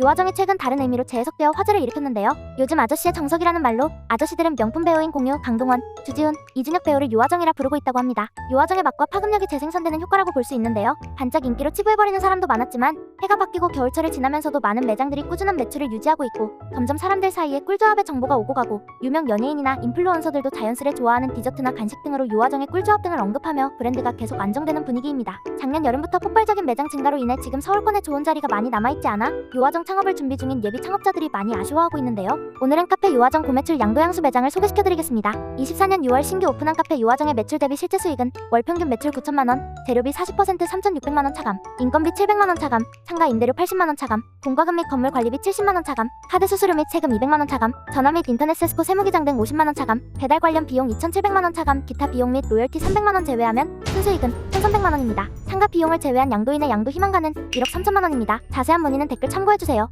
유화정이 최근 다른 의미로 재해석되어 화제를 일으켰는데요. 요즘 아저씨의 정석이라는 말로 아저씨들은 명품 배우인 공유, 강동원, 주지훈, 이준혁 배우를 유화정이라 부르고 있다고 합니다. 유화정의 맛과 파급력이 재생산되는 효과라고 볼 수 있는데요. 반짝 인기로 치부해버리는 사람도 많았지만 해가 바뀌고 겨울철을 지나면서도 많은 매장들이 꾸준한 매출을 유지하고 있고 점점 사람들 사이에 꿀조합의 정보가 오고 가고 유명 연예인이나 인플루언서들도 자연스레 좋아하는 디저트나 간식 등으로 유화정의 꿀조합 등을 언급하며 브랜드가 계속 안정되는 분위기입니다. 작년 여름부터 폭발적인 매장 증가로 인해 지금 서울권에 좋은 자리가 많이 남아있지 않아 유화정 창업을 준비 중인 예비 창업자들이 많이 아쉬워하고 있는데요. 오늘은 카페 유화정 고매출 양도양수 매장을 소개시켜드리겠습니다. 24년 6월 신규 오픈한 카페 유화정의 매출 대비 실제 수익은 월 평균 매출 9천만 원, 재료비 40% 3,600만 원 차감, 인건비 700만 원 차감, 상가 임대료 80만 원 차감, 공과금 및 건물 관리비 70만 원 차감, 카드 수수료 및 세금 200만 원 차감, 전화 및 인터넷 세스코 세무기장 등 50만 원 차감, 배달 관련 비용 2,700만 원 차감, 기타 비용 및 로열티 300만 원 제외하면 순수익은 1,300만 원입니다. 상가 비용을 제외한 양도인의 양도 희망가는 1억 3천만 원입니다. 자세한 문의는 댓글 참고해 주세요.